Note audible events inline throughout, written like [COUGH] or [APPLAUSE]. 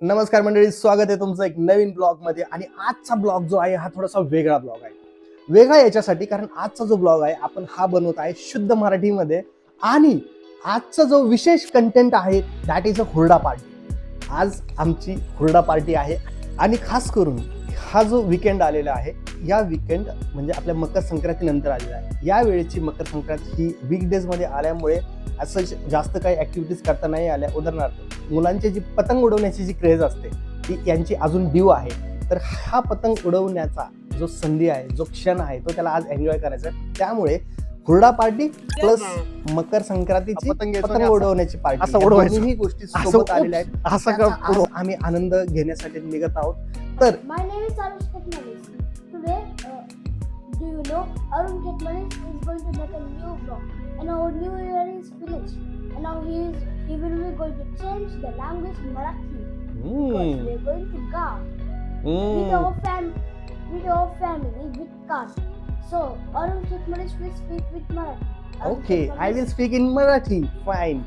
नमस्कार मंडळी स्वागत आहे तुमचं एक नवीन ब्लॉगमध्ये. आणि आजचा ब्लॉग जो आहे हा थोडासा वेगळा ब्लॉग आहे. वेगळा याच्यासाठी कारण आजचा जो ब्लॉग आहे आपण हा बनवत आहे शुद्ध मराठीमध्ये. आणि आजचा जो विशेष कंटेंट आहे दॅट इज अ हुरडा पार्टी आज आमची हुरडा पार्टी आहे. आणि खास करून हा जो विकेंड आलेला आहे या विकेंड म्हणजे आपल्या मकर संक्रांतीनंतर आलेला आहे. या वेळेची मकर संक्रांत ही वीकडेजमध्ये आल्यामुळे असं जास्त काही ऍक्टिव्हिटीज करता नाही आल्या उदाहरणार्थ मुलांची जी पतंग उडवण्याची जी क्रेज असते ती यांची अजून ड्यू आहे. तर हा पतंग उडवण्याचा जो संधी आहे जो क्षण आहे तो त्याला आज एन्जॉय करायचा आहे. त्यामुळे हुरडा पार्टी प्लस मकर संक्रांतीची पतंग उडवण्याची पार्टी. दोन्ही गोष्टी सोबत आलेल्या आहेत. आम्ही आनंद घेण्यासाठी निघत आहोत. तर My name is Arush Khetmanis. Today, uh, do you know Arun Khetmanis is going to make a new vlog, and our new year is finished, and now he is he will be going to change the language Marathi. Because we are going to Ga. With our fam with our family with car. So Arun Khetmanis will speak with Marathi. Okay I will speak in Marathi. Fine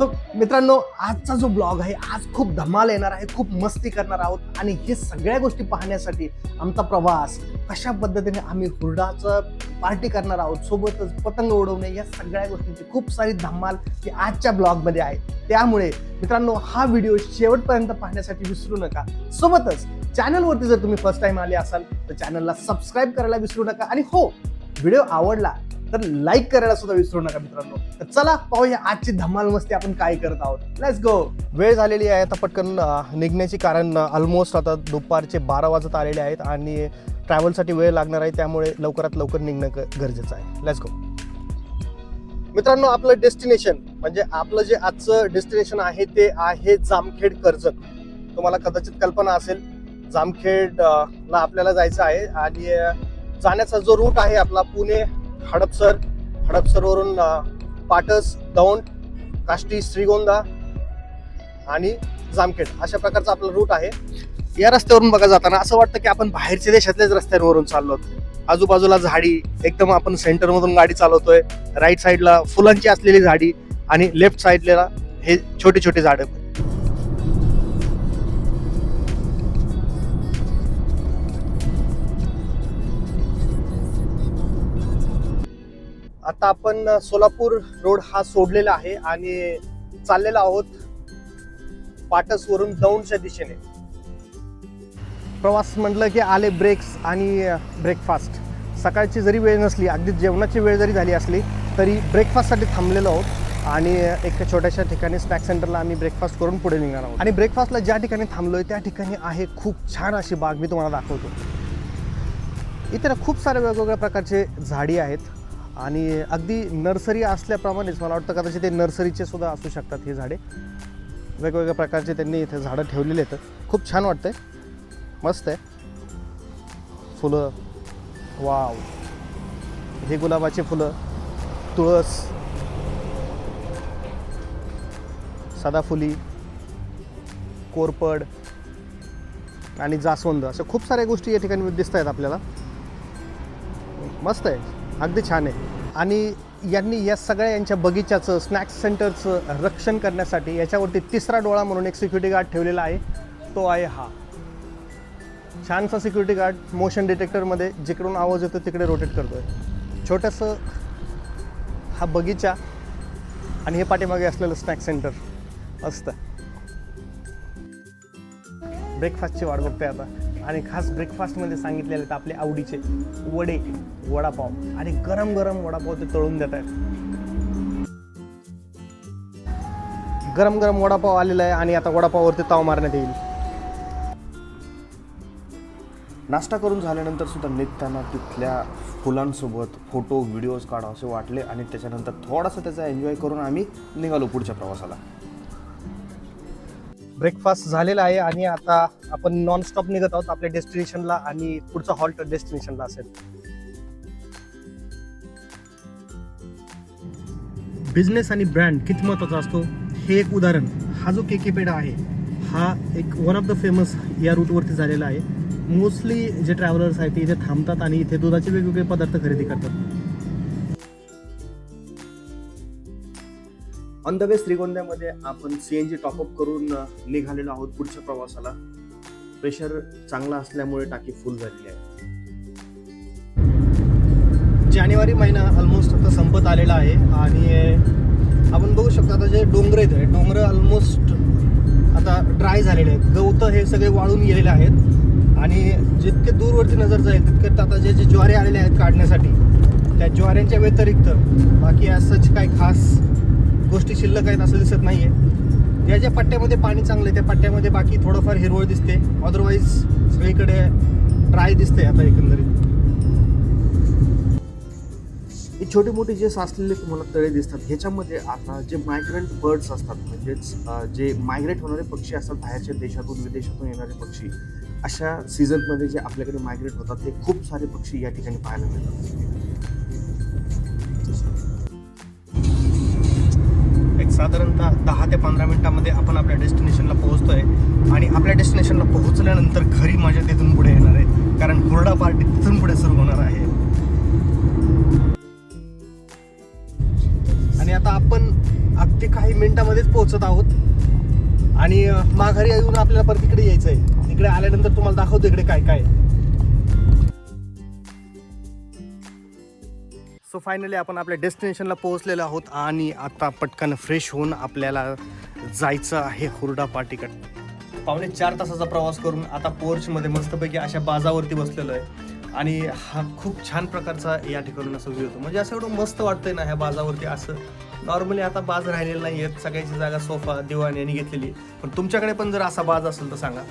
तो मित्रांनो आजचा जो blog आहे आज खूप धमाल येणार आहे खूप मस्ती करणार आहोत. आणि हे सगळ्या गोष्टी पाहण्यासाठी आमचा प्रवास कशा पद्धतीने आम्ही हुरडाचं पार्टी करणार आहोत सोबतच पतंग उडवणे या सगळ्या गोष्टींची खूप सारी धमाल ही आजच्या ब्लॉगमध्ये आहे. त्यामुळे मित्रांनो हा व्हिडिओ शेवटपर्यंत पाहण्यासाठी विसरू नका. सोबतच चॅनलवरती जर तुम्ही फर्स्ट टाइम आले असाल तर चॅनलला सबस्क्राईब करायला विसरू नका. आणि हो व्हिडिओ आवडला तर लाईक करायला सुद्धा विसरू नका मित्रांनो. तर चला पाहूया आजची धमाल मस्ती आपण काय करत आहोत. लेट्स गो वेळ झालेली आहे आता पटकन निघण्याची कारण ऑलमोस्ट आता दुपारचे बारा वाजत आलेले आहेत आणि ट्रॅव्हलसाठी वेळ लागणार आहे त्यामुळे लवकरात लवकर निघणं गरजेचं आहे. लेट्स गो मित्रांनो आपलं डेस्टिनेशन म्हणजे आपलं जे आजचं डेस्टिनेशन आहे ते आहे जामखेड कर्जत. तुम्हाला कदाचित कल्पना असेल जामखेड ला आपल्याला जायचं आहे आणि जाण्याचा जो रूट आहे आपला पुणे हडपसर हडपसरवरून पाटस दौंड काष्टी श्रीगोंदा आणि जामखेड अशा प्रकारचा आपला रूट आहे. या रस्त्यावरून बघा जाताना असं वाटतं की आपण बाहेरच्या देशातल्याच रस्त्यांवरून चाललो आजूबाजूला झाडी एकदम आपण सेंटरमधून गाडी चालवतोय. राईट साईडला फुलांची असलेली झाडी आणि लेफ्ट साईडला हे छोटे छोटे झाडं. आता आपण सोलापूर रोड हा सोडलेला आहे आणि चाललेला आहोत पाटसवरून दौंडच्या दिशेने. प्रवास म्हटलं की आले ब्रेक्स आणि ब्रेकफास्ट. सकाळची जरी वेळ नसली अगदी जेवणाची वेळ जरी झाली असली तरी ब्रेकफास्टसाठी थांबलेलो आहोत आणि एक छोट्याशा ठिकाणी स्नॅक सेंटरला आम्ही ब्रेकफास्ट करून पुढे निघणार आहोत. आणि ब्रेकफास्टला ज्या ठिकाणी थांबलो आहे त्या ठिकाणी आहे खूप छान अशी बाग मी तुम्हाला दाखवतो. इथे खूप साऱ्या वेगवेगळ्या प्रकारचे झाडी आहेत. आणि अगदी नर्सरी असल्याप्रमाणेच मला वाटतं कदाचित ते नर्सरीचे सुद्धा असू शकतात ही झाडे. वेगवेगळ्या प्रकारचे त्यांनी इथे झाडं ठेवलेली आहेत. खूप छान वाटतंय. मस्त आहे. फुलं. वाव. हे गुलाबाचे फुलं. तुळस. सदाफुली कोरपड. आणि जास्वंद. अशा खूप साऱ्या गोष्टी या ठिकाणी दिसत आहेत आपल्याला. मस्त आहे. अगदी छान आहे. आणि यांनी या सगळ्या यांच्या बगीचाचं स्नॅक्स सेंटरचं रक्षण करण्यासाठी याच्यावरती तिसरा डोळा म्हणून एक सिक्युरिटी गार्ड ठेवलेला आहे. तो आहे हा. छानसा सिक्युरिटी गार्ड मोशन डिटेक्टरमध्ये जिकडून आवाज येतो तिकडे रोटेट करतो आहे छोटंसं हा बगीचा आणि हे पाठीमागे असलेलं स्नॅक्स सेंटर असतं. ब्रेकफास्टची वाट बघते आता. आणि खास ब्रेकफास्टमध्ये सांगितलेले आहेत आपले आवडीचे वडे वडापाव. आणि गरम गरम वडापाव ते तळून देत आहेत. गरम गरम वडापाव आलेला आहे आणि आता वडापाववरती ताव मारण्यात येईल. नाश्ता करून झाल्यानंतर सुद्धा निघताना तिथल्या फुलांसोबत फोटो व्हिडिओज काढावेसे वाटले आणि त्याच्यानंतर थोडासा त्याचा एन्जॉय करून आम्ही निघालो पुढच्या प्रवासाला. ब्रेकफास्ट झालेला आहे आणि आता आपण नॉनस्टॉप निघत आहोत आपल्या डेस्टिनेशनला आणि पुढचा हॉल्ट डेस्टिनेशनला असेल. बिझनेस आणि ब्रँड किती महत्त्वाचा असतो? हे एक उदाहरण. हा जो केके पेढा आहे हा एक वन ऑफ द फेमस या रूटवरती झालेला आहे. मोस्टली जे ट्रॅव्हलर्स आहेत ते इथे थांबतात आणि इथे दुधाचे वेगवेगळे पदार्थ खरेदी करतात. ऑन द वे श्रीगोंद्यामध्ये आपण सी एन जी टॉपअप करून निघालेलो आहोत पुढच्या प्रवासाला. प्रेशर चांगला असल्यामुळे टाकी फुल झालेली आहे. जानेवारी महिना ऑलमोस्ट आता संपत आलेला आहे आणि आपण बघू शकतो आता जे डोंगर आहेत हे डोंगर ऑलमोस्ट आता ड्राय झालेले आहेत. गवतं हे सगळे वाळून गेलेले आहेत आणि जितके दूरवरती नजर जाईल तितके आता जे जे ज्वारे आलेले आहेत काढण्यासाठी त्या ज्वाऱ्यांच्या व्यतिरिक्त बाकी असंच काही खास गोष्टी शिल्लक आहेत असं दिसत नाही आहे ज्या ज्या पट्ट्यामध्ये पाणी चांगलं आहे त्या पट्ट्यामध्ये बाकी थोडंफार हिरवळ दिसते. अदरवाईज सगळीकडे ड्राय दिसते आता एकंदरीत. ही छोटी मोठी जे साचलेले तुम्हाला तळे दिसतात ह्याच्यामध्ये आता जे मायग्रंट बर्ड्स असतात म्हणजेच जे मायग्रेट होणारे पक्षी असतात बाहेरच्या देशातून विदेशातून येणारे पक्षी अशा सीझनमध्ये जे आपल्याकडे मायग्रेट होतात ते खूप सारे पक्षी या ठिकाणी पाहायला मिळतात. साधारणतः दहा ते पंधरा मिनिटामध्ये आपण आपल्या डेस्टिनेशनला पोहोचतोय. आणि आपल्या डेस्टिनेशनला पोहोचल्यानंतर घरी मजा तिथून पुढे येणार आहे. कारण हुरडा पार्टी तिथून पुढे सुरू होणार आहे. आणि आता आपण अगदी काही मिनिटामध्येच पोहोचत आहोत. आणि माघारी येऊन आपल्याला परत इकडे यायचं आहे इकडे आल्यानंतर तुम्हाला दाखवतो इकडे काय काय. सो फायनली आपण आपल्या डेस्टिनेशनला पोहोचलेलो आहोत आणि आता पटकन फ्रेश होऊन आपल्याला जायचं आहे हुरडा पार्टीकडे पावणे चार तासाचा प्रवास करून आता पोर्चमध्ये मस्तपैकी अशा बाजावरती बसलेलो आहे. आणि हा खूप छान प्रकारचा या ठिकाणून असं व्ह्यू होतो म्हणजे असं एवढं मस्त वाटतंय ना ह्या बाजावरती असं. नॉर्मली आता बाज राहिलेला नाही आहेत सगळ्याची जागा सोफा दिवाण यांनी घेतलेली. आहे. पण तुमच्याकडे पण जर असा बाज असेल तर सांगा.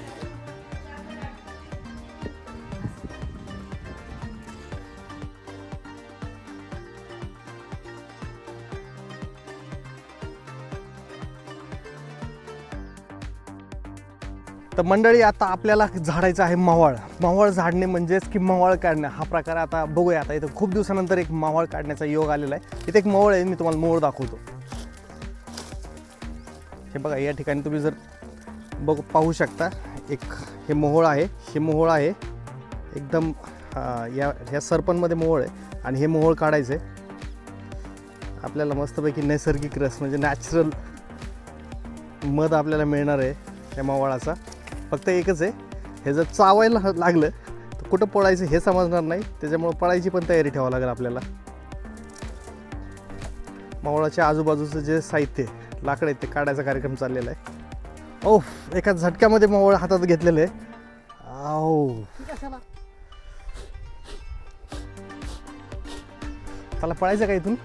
तर मंडळी आता आपल्याला झाडायचं आहे मावळ. मावळ झाडणे म्हणजेच की मावळ काढणे. हा प्रकार आता बघूया. आता इथं खूप दिवसानंतर एक मावळ काढण्याचा योग आलेला आहे. इथे एक मावळ आहे मी तुम्हाला मोळ दाखवतो. हे बघा या ठिकाणी तुम्ही जर बघू पाहू शकता एक हे मोहोळ आहे. हे मोहोळ आहे. एकदम या ह्या सरपणमध्ये मोहोळ आहे आणि हे मोहोळ काढायचं आहे. आपल्याला मस्तपैकी नैसर्गिक रस म्हणजे नॅचरल मध आपल्याला मिळणार आहे त्या मावळाचा. फक्त एकच आहे. हे जर चावायला लागलं तर कुठं पळायचं हे समजणार नाही. त्याच्यामुळं पळायची पण तयारी ठेवावं लागेल आपल्याला. मावळाच्या आजूबाजूचं जे साहित्य आहे, लाकडं आहेत ते काढायचा कार्यक्रम चाललेला आहे. ओफ एका झटक्यामध्ये मावळ हातात घेतलेलं आहे. आओ. त्याला पळायचं का इथून?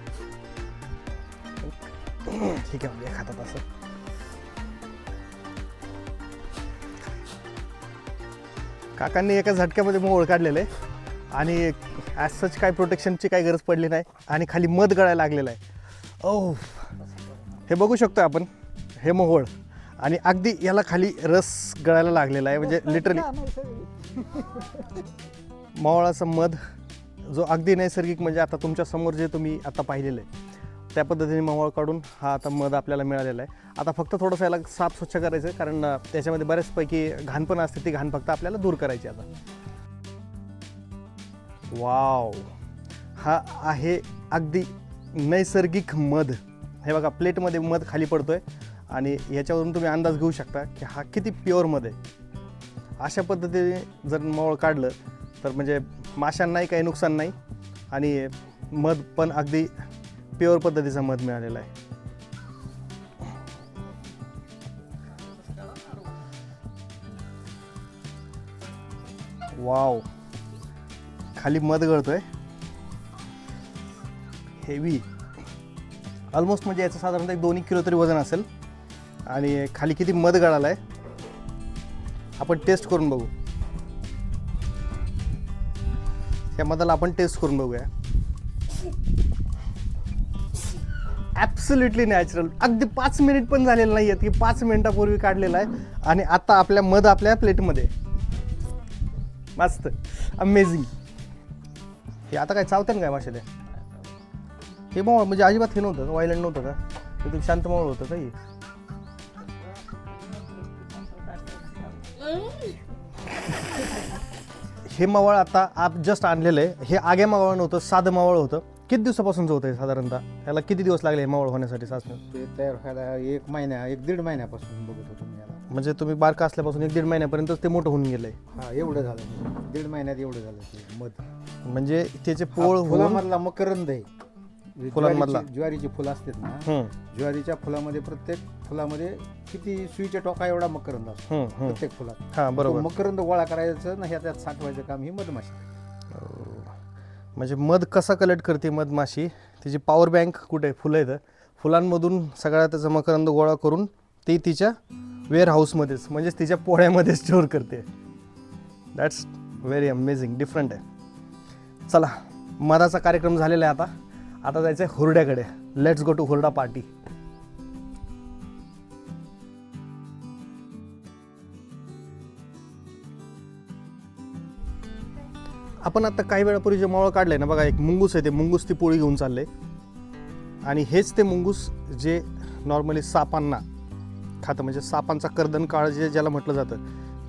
ठीक आहे एक हातात असं. काकांनी एका झटक्यामध्ये मोळ काढलेलं आहे. आणि ॲज सच काय प्रोटेक्शनची काही गरज पडली नाही आणि खाली मध गळायला लागलेलं आहे. ओ हे बघू शकतो आपण. हे मोहोळ. आणि अगदी याला खाली रस गळायला लागलेला आहे. म्हणजे लिटरली मोहळाचा मध जो अगदी नैसर्गिक म्हणजे आता तुमच्यासमोर जे तुम्ही आता पाहिलेलं आहे. त्या पद्धतीने मवाळ काढून हा आता मध आपल्याला मिळालेला आहे. आता फक्त थोडंसं याला साफ स्वच्छ करायचं आहे, कारण त्याच्यामध्ये बऱ्याचपैकी घाण पण असते ती घाण फक्त आपल्याला दूर करायची आता. वाव. हा आहे अगदी नैसर्गिक मध. हे बघा प्लेटमध्ये मध खाली पडतोय आणि याच्यावरून तुम्ही अंदाज घेऊ शकता की हा किती प्युअर मध आहे. अशा पद्धतीने जर मवळ काढलं तर म्हणजे माशांनाही काही नुकसान नाही आणि मध पण अगदी प्युअर पद्धतीचा मध मिळालेला आहे. वाव. खाली मध गळतोय. हेवी ऑलमोस्ट म्हणजे याचं साधारणतः एक दोन्ही किलो तरी वजन असेल. आणि खाली किती मध गळाला आहे आपण टेस्ट करून बघू. या मधाला आपण टेस्ट करून बघूया. ॲब्सोल्युटली नॅचरल अगदी पाच मिनिट पण झालेलं नाही आहेत की पाच मिनिटापूर्वी काढलेला आहे. आणि आता आपल्या मध आपल्या प्लेटमध्ये मस्त. अमेझिंग हे आता काय चावते ना काय मासे ते हे मावळ म्हणजे अजिबात हे नव्हतं वायलंट नव्हतं का? एकदम शांत मावळ होतं का हे? हे मावळ आता आप जस्ट आणलेलं आहे. हे आगे मावळ नव्हतं साधं मावळ होतं. किती दिवसापासून होत आहे साधारणतः? त्याला किती दिवस लागले मावळ होण्यासाठी साचणं ते तयार व्हायला एक महिन्या एक दीड महिन्यापासून बघत होतो मी याला. म्हणजे तुम्ही बारका असल्यापासून एक दीड महिन्यापर्यंत ते मोठं होऊन गेलंय. हा एवढं झालं. दीड महिन्यात एवढं झालं ते मध. म्हणजे त्याचे पोळ होऊन फुलामधला मकरंद आहे. फुलांमधला? ज्वारीची- ज्वारीची फुलं असतात ना हम्म, ज्वारीच्या फुलामध्ये प्रत्येक फुलामध्ये किती सुईच्या टोका एवढा मकरंद असतो. हम्म, हम्म. प्रत्येक फुलात. हा तो बरोबर. मकरंद गोळा करायचं ना ह्याच्यात साठवायचं काम ही मधमाशी. म्हणजे मध कसा कलेक्ट करते मधमाशी तिची पॉवर बँक कुठे आहे? फुलं आहेत. फुलांमधून सगळ्या त्याचा मकरंद गोळा करून ती तिच्या वेअर हाऊसमध्येच म्हणजेच तिच्या पोळ्यामध्ये स्टोअर करते. दॅट्स व्हेरी अमेझिंग डिफरंट आहे. चला मधाचा कार्यक्रम झालेला आहे आता. आता जायचं आहे हुरड्याकडे. Let's go to hurda party आपण आता काही वेळापूर्वी जे मावळ काढलंय ना बघा एक मुंगूस आहे ते मुंगूस ती पोळी घेऊन चालले आणि हेच ते मुंगूस जे नॉर्मली सापांना खातं म्हणजे सापांचा कर्दन काळ जे ज्याला म्हटलं जातं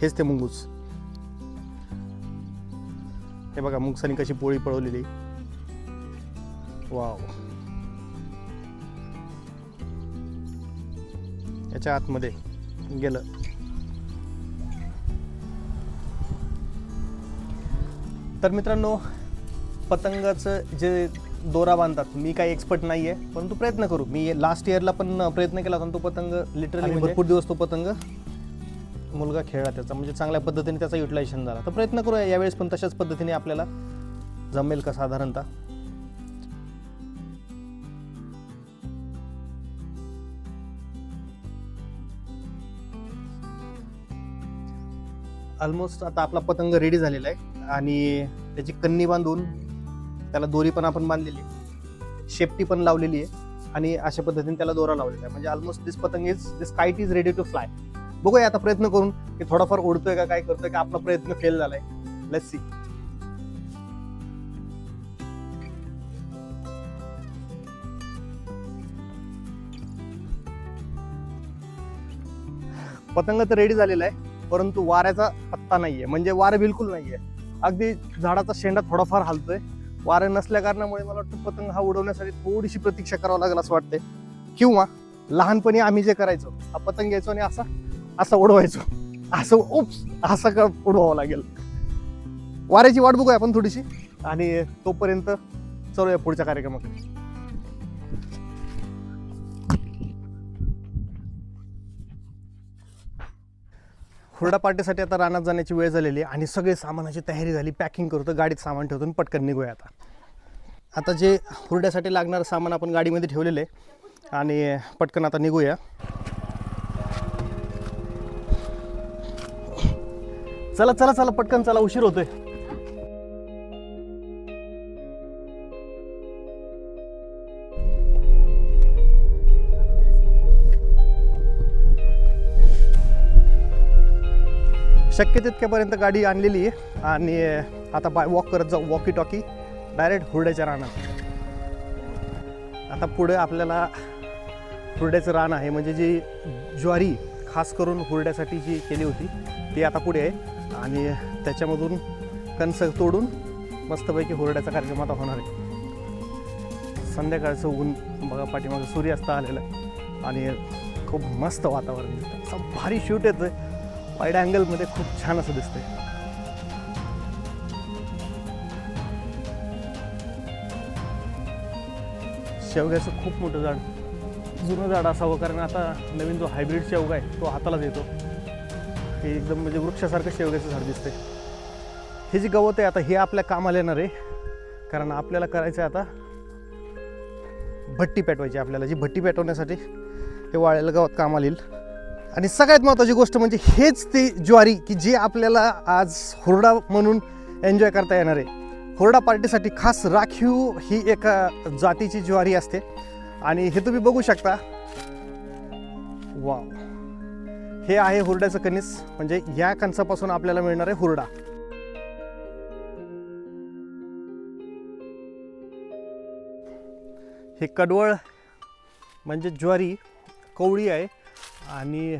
हेच ते मुंगूस. हे बघा मुंगसानी कशी पोळी पळवलेली. वाव. याच्या आतमध्ये गेलं. तर मित्रांनो पतंगाचं जे दोरा बांधतात मी काही एक्सपर्ट नाही आहे परंतु प्रयत्न करू. मी लास्ट इयरला पण प्रयत्न केला होता तो पतंग लिटरली भरपूर दिवस तो पतंग मुलगा खेळला त्याचा म्हणजे चांगल्या पद्धतीने त्याचा युटिलायझेशन झाला. तर प्रयत्न करूया यावेळेस पण तशाच पद्धतीने आपल्याला जमेल का साधारणतः? ऑलमोस्ट आता आपला पतंग रेडी झालेला आहे. आणि त्याची कन्नी बांधून त्याला दोरी पण आपण बांधलेली आहे. शेपटी पण लावलेली आहे. आणि अशा पद्धतीने त्याला दोरा लावलेला आहे. म्हणजे ऑलमोस्ट दिस पतंग is this kite is ready to fly बघूया आता प्रयत्न करून की थोडाफार उडतोय का काय करतोय का आपला प्रयत्न फेल झालाय. लेट्स सी पतंग तर रेडी झालेला आहे परंतु वाऱ्याचा पत्ता नाहीये. म्हणजे वारं बिलकुल नाहीये. अगदी झाडाचा शेंडा थोडाफार हालतोय. वारं नसल्या कारणामुळे मला वाटतं पतंग हा उडवण्यासाठी थोडीशी प्रतीक्षा करावं लागेल असं वाटते किंवा लहानपणी आम्ही जे करायचो हा पतंग घ्यायचो आणि असा असा उडवायचो. असं उप्स असं का उडवावं लागेल? वाऱ्याची वाट बघूया आपण थोडीशी. आणि तोपर्यंत चलूया पुढच्या कार्यक्रमाकडे. हुरडा पार्टीसाठी आता रानात जाण्याची वेळ झालेली आहे आणि सगळे सामानाची तयारी झाली पॅकिंग करतो गाडीत सामान ठेवतो आणि पटकन निघूया आता. आता जे हुरड्यासाठी लागणारं सामान आपण गाडीमध्ये ठेवलेलं आहे आणि पटकन आता निघूया. चला चला चला पटकन चला उशीर होतोय. शक्य तितक्यापर्यंत गाडी आणलेली आहे. आणि आता बाय वॉक करत जाऊ वॉकी टॉकी डायरेक्ट हुरड्याच्या रानात. आता पुढे आपल्याला हुरड्याचं रान आहे. म्हणजे जी ज्वारी खास करून हुरड्यासाठी जी केली होती ती आता पुढे आहे. आणि त्याच्यामधून कणस तोडून मस्तपैकी हुरड्याचा कार्यक्रम आता होणार आहे. संध्याकाळचं ऊन बघा पाठीमागं सूर्यास्त आलेलं. आहे आणि खूप मस्त वातावरण दिसतं. असं भारी शूट येतं वाईड अँगलमध्ये खूप छान असं दिसतंय. शेवग्याचं खूप मोठं झाड जुनं झाड असावं कारण आता नवीन जो हायब्रिड शेवगा आहे तो हातालाच येतो. हे एकदम म्हणजे वृक्षासारखं शेवग्याचं झाड दिसतंय. हे जी गवत आहे आता हे आपल्या कामाला येणार आहे. कारण आपल्याला करायचं आहे आता भट्टी पेटवायची आपल्याला. जी भट्टी पेटवण्यासाठी हे वाळ्याला गवत कामाला येईल. आणि सगळ्यात महत्त्वाची गोष्ट म्हणजे हेच ती ज्वारी की जी आपल्याला आज हुरडा म्हणून एन्जॉय करता येणार आहे. हुरडा पार्टीसाठी खास राखीव ही एका जातीची ज्वारी असते. आणि हे तुम्ही बघू शकता. वा हे आहे हुरड्याचं कणीस. म्हणजे या कणसापासून आपल्याला मिळणार आहे हुरडा. हे कडवळ म्हणजे ज्वारी कवळी आहे. आणि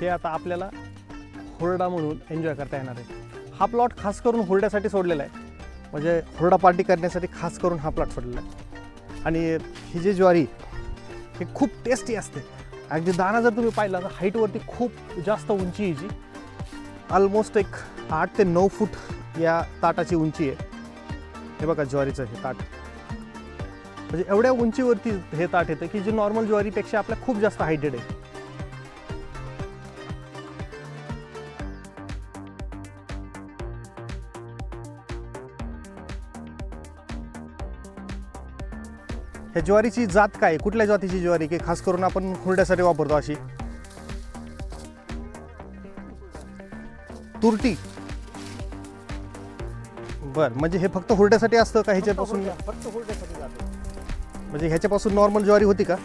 हे आता आपल्याला हुरडा म्हणून एन्जॉय करता येणार आहे. हा प्लॉट खास करून हुरड्यासाठी सोडलेला आहे. म्हणजे हुरडा पार्टी करण्यासाठी खास करून हा प्लॉट सोडलेला आहे. आणि ही जी ज्वारी हे खूप टेस्टी असते. अगदी दाणा जर तुम्ही पाहिला तर हाईटवरती खूप जास्त उंची आहे हिची ऑलमोस्ट एक आठ ते नऊ फूट या ताटाची उंची आहे. हे बघा ज्वारीचं हे ताट. म्हणजे एवढ्या उंचीवरती हे ताट येतं की जे नॉर्मल ज्वारीपेक्षा आपल्या खूप जास्त हायटेड आहे. ह्या ज्वारीची जात काय? कुठल्या जातीची ज्वारी की खास करून आपण हुरड्यासाठी वापरतो अशी. तुरटी. बर म्हणजे हे फक्त हुरड्यासाठी असतं का ह्याच्यापासून? फक्त हुरड्यासाठी जाते म्हणजे ह्याच्यापासून नॉर्मल ज्वारी होती का?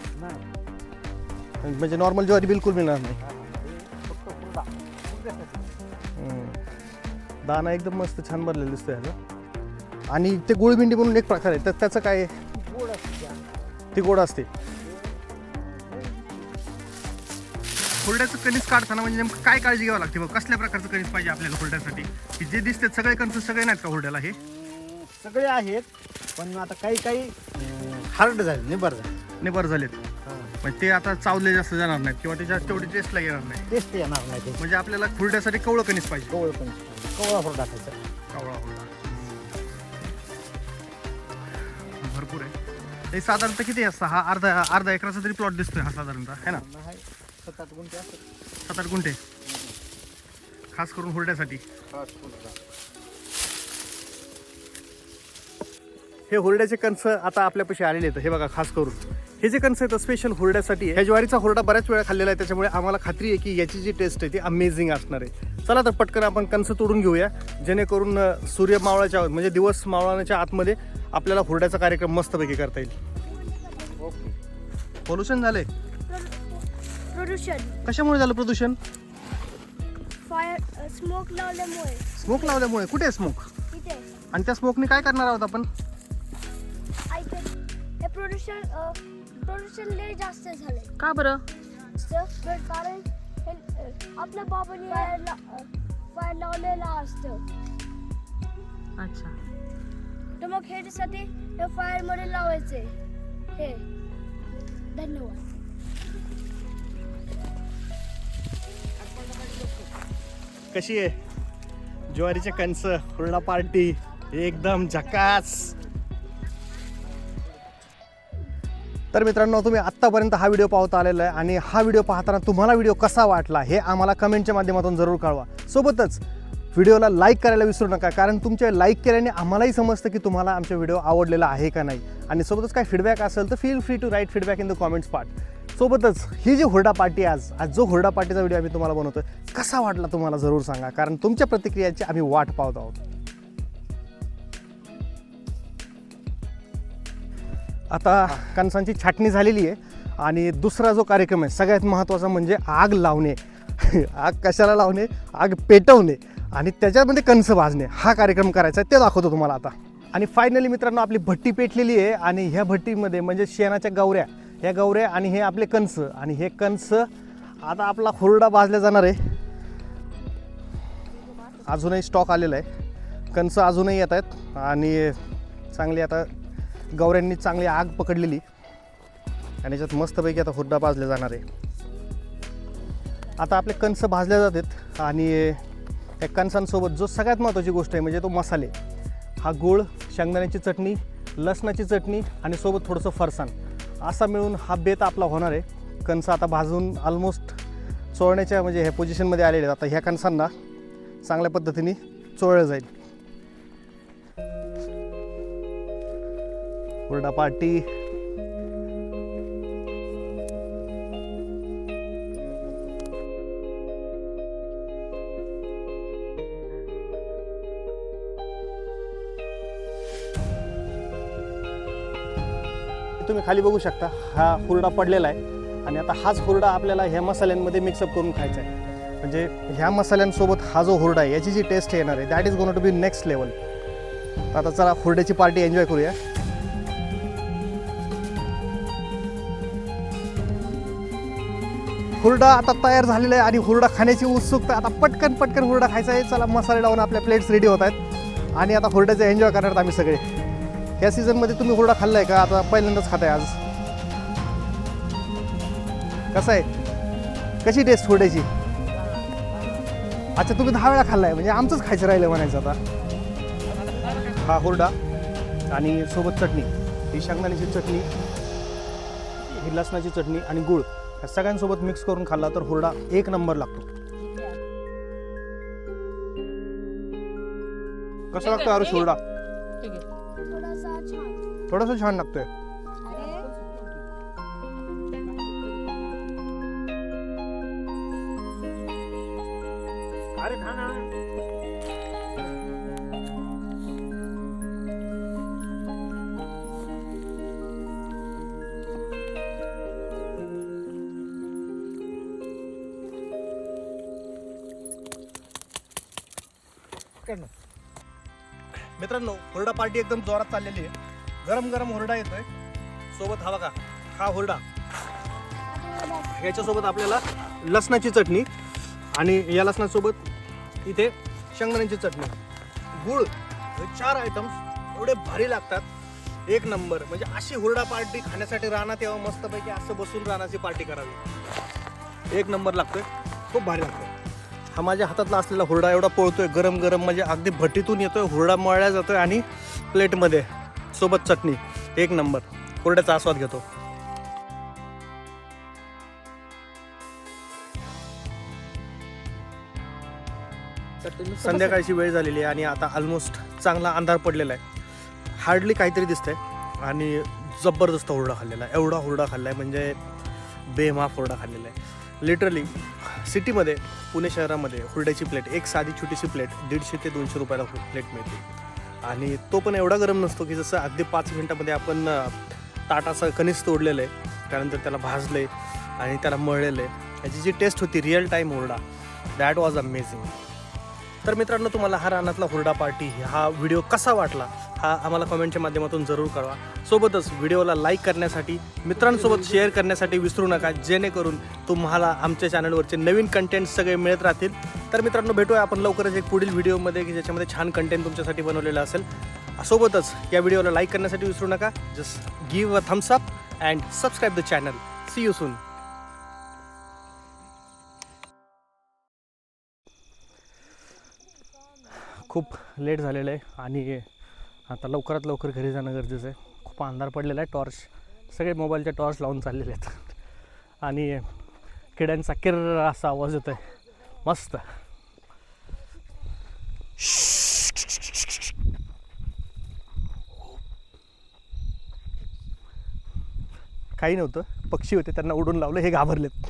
म्हणजे नॉर्मल ज्वारी बिलकुल मिळणार नाही. दाणा एकदम मस्त छान भरलेला दिसतो ह्याचा. आणि ते गुळभिंडी म्हणून एक प्रकार आहे. तर त्याचं काय? गोड. ती गोड असते. हुरड्याचं कणीस काढताना म्हणजे नेमकं काय काळजी घ्यावं लागते मग कसल्या प्रकारचं कणीस पाहिजे आपल्याला हुरड्यासाठी की जे दिसते सगळे कणस सगळे नाहीत का हुरड्याला हे? सगळे आहेत पण आता काही काही हार्ड झाले निबर झाले. नाही बरं झालेत म्हणजे ते आता चावले जास्त जाणार नाहीत किंवा त्याच्या तेवढी टेस्टला येणार नाही. टेस्ट येणार नाही म्हणजे आपल्याला हुरड्यासाठी कवळं कणीस पाहिजे. कवळ पण कवळा हुरडा खायचा हे साधारणतः किती असतं हा अर्धा अर्धा एकराचा तरी प्लॉट दिसतोय हा साधारणतः है ना? नाही सात आठ गुंठे असतात. सात आठ गुंठे? खास करून हुरड्यासाठी. हे हुरड्याचे कणस आता आपल्यापाशी आलेले आहेत. हे बघा खास करून. हे जे कणस आहेत स्पेशल हुरड्यासाठी आहे. ह्या ज्वारीचा हुरडा बऱ्याच वेळा खाल्लेला आहे. त्याच्यामुळे आम्हाला खात्री आहे की याची जी टेस्ट आहे ती अमेझिंग असणार आहे. चला तर पटकन आपण कणस तोडून घेऊया. जेणेकरून सूर्य मावळाच्या म्हणजे दिवस मावळाच्या आतमध्ये आपल्याला हुरड्याचा कार्यक्रम मस्तपैकी करता येईल. ओके. पोल्युशन झालंय? प्रदूषण. कशामुळे झालं प्रदूषण? फायर स्मोक लावल्यामुळे. स्मोक लावल्यामुळे. कुठे आहे स्मोक इथे. आणि त्या स्मोकने काय करणार आहोत आपण? हे प्रदूषण प्रदूषण लय जास्त झाले का बरं? कारण आपल्या बाबांनी फायर फायर लावलेला असतं अच्छा तर मग ह्याच्यासाठी हे फायरमध्ये लावायचे हे धन्यवाद कशी आहे? ज्वारीचे कणस हुरडा पार्टी एकदम झकास. तर मित्रांनो तुम्ही आत्तापर्यंत हा व्हिडिओ पाहता आलेला आहे आणि हा व्हिडिओ पाहताना तुम्हाला व्हिडिओ कसा वाटला हे आम्हाला कमेंटच्या माध्यमातून जरूर कळवा. सोबतच व्हिडिओला लाईक करायला विसरू नका कारण तुमच्या लाईक केल्याने आम्हालाही समजतं की तुम्हाला आमचा व्हिडिओ आवडलेला आहे का नाही. आणि सोबतच काय फीडबॅक असेल तर feel free to write feedback in the comments part सोबतच ही जी हुरडा पार्टी आज आज जो हुरडा पार्टीचा व्हिडिओ आम्ही तुम्हाला बनवतो कसा वाटला तुम्हाला जरूर सांगा कारण तुमच्या प्रतिक्रियाची आम्ही वाट पाहत आहोत. आता कणसांची छाटणी झालेली आहे आणि दुसरा जो कार्यक्रम आहे सगळ्यात महत्त्वाचा म्हणजे आग लावणे. [LAUGHS] आग कशाला लावणे? आग पेटवणे आणि त्याच्यामध्ये कणस भाजणे. हा कार्यक्रम करायचा आहे ते दाखवतो तुम्हाला आता. आणि फायनली मित्रांनो आपली भट्टी पेटलेली आहे आणि ह्या भट्टीमध्ये म्हणजे शेणाच्या गवऱ्या ह्या गवऱ्या आणि हे आपले कणस आणि हे कणस आता आपला हुरडा भाजला जाणार आहे. अजूनही स्टॉक आलेला आहे. कणसं अजूनही येत आहेत आणि चांगली आता गवऱ्यांनी चांगली आग पकडलेली. आणि याच्यात मस्तपैकी आता हुरडा भाजले जाणार आहे. आता आपले कणस भाजले जातात आणि त्या कणसांसोबत जो सगळ्यात महत्त्वाची गोष्ट आहे म्हणजे तो मसाले. हा गूळ शेंगदाण्याची चटणी लसणाची चटणी आणि सोबत थोडंसं फरसाण. असा मिळून हा बेत आपला होणार आहे. कणसं आता भाजून ऑलमोस्ट चोळण्याच्या म्हणजे ह्या पोझिशनमध्ये आलेले आहेत. आता ह्या कणसांना चांगल्या पद्धतीने चोळलं जाईल. हुरडा पार्टी तुम्ही खाली बघू शकता हा हुरडा पडलेला आहे आणि आता हाच हुरडा आपल्याला ह्या मसाल्यांमध्ये मिक्सअप करून खायचा आहे. म्हणजे ह्या मसाल्यांसोबत हा जो हुरडा आहे याची जी टेस्ट येणार आहे that is gonna be next level आता चला हुरड्याची पार्टी एन्जॉय करूया. हुरडा आता तयार झालेला आहे आणि हुरडा खाण्याची उत्सुकता आता पटकन पटकन हुरडा खायचा आहे. चला मसाले लावून आपल्या प्लेट्स रेडी होत आहेत. आणि आता हुरड्याचे एन्जॉय करणार आम्ही सगळे. या सीझनमध्ये तुम्ही हुरडा खाल्ला आहे का? आता पहिल्यांदाच खाताय आज. कसं आहे? कशी टेस्ट हुरड्याची? अच्छा तुम्ही दहा वेळा खाल्लाय. म्हणजे आमचंच खायचं राहिलं म्हणायचं आता. हा हुरडा आणि सोबत चटणी. ही शेंगदाण्याची चटणी ही लसणाची चटणी आणि गुळ. ह्या सगळ्यांसोबत मिक्स करून खाल्ला तर हुरडा एक नंबर लागतो. कसं लागतं आरुष हुरडा? थोडासा छान लागतोय. पार्टी एकदम जोरात चाललेली आहे. गरम गरम हुरडा येतोय. सोबत हवा का हा हुरडा. याच्यासोबत आपल्याला लसणाची चटणी आणि या लसणासोबत इथे शेंगदाण्याची चटणी. गुळ हे चार आयटम्स एवढे भारी लागतात. एक नंबर म्हणजे अशी हुरडा पार्टी खाण्यासाठी राहणार तेव्हा मस्तपैकी असं बसून राहण्याची पार्टी करावी. एक नंबर लागतोय. खूप भारी लागतो हा माझ्या हातातला असलेला हुरडा एवढा पोळतोय गरम गरम म्हणजे अगदी भट्टीतून येतोय हुरडा मळला जातोय आणि प्लेटमध्ये सोबत चटणी. एक नंबर. हुरड्याचा आस्वाद घेतो. संध्याकाळची वेळ झालेली आहे आणि आता ऑलमोस्ट चांगला अंधार पडलेला आहे. हार्डली काहीतरी दिसतंय आणि जबरदस्त हुरडा खाल्लेला आहे. एवढा हुरडा खाल्ला आहे म्हणजे बेमाफ हुरडा खाल्लेला आहे. लिटरली सिटीमध्ये पुणे शहरामध्ये हुरड्याची प्लेट एक साधी छोटीशी प्लेट दीडशे ते दोनशे रुपयाला प्लेट मिळते. आणि तो पण एवढा गरम नसतो की जसं अगदी पाच मिनटामध्ये आपण ताटाचं कणीस तोडलेलं आहे त्यानंतर त्याला भाजलं आहे आणि त्याला मळलेलं आहे. याची जी टेस्ट होती रिअल टाईम हुरडा दॅट वॉज अमेझिंग तर मित्रांनो तुम्हाला हा रानातला हुरडा पार्टी हा व्हिडिओ कसा वाटला? हा आम्हाला कमेंटच्या माध्यमातून जरूर कळवा. सोबतच व्हिडिओला लाईक करण्यासाठी मित्रांसोबत शेअर करण्यासाठी विसरू नका जेणेकरून तुम्हाला आमच्या चॅनलवरचे नवीन कंटेंट सगळे मिळत राहतील. तर मित्रांनो भेटूया आपण लवकरच एक पुढील व्हिडिओमध्ये की ज्याच्यामध्ये छान कंटेंट तुमच्यासाठी बनवलेलं असेल. सोबतच या व्हिडिओला लाईक करण्यासाठी विसरू नका. Just give a thumbs up and subscribe the channel see you soon खूप लेट झालेलं आहे आणि आता लवकरात लवकर घरी जाणं गरजेचं आहे. खूप अंधार पडलेला आहे टॉर्च. सगळे मोबाईलचे टॉर्च लावून चाललेले आहेत. आणि किड्यांचा किर्र असा आवाज येतो आहे मस्त. काही नव्हतं. पक्षी होते त्यांना उडून लावलं हे घाबरलेत.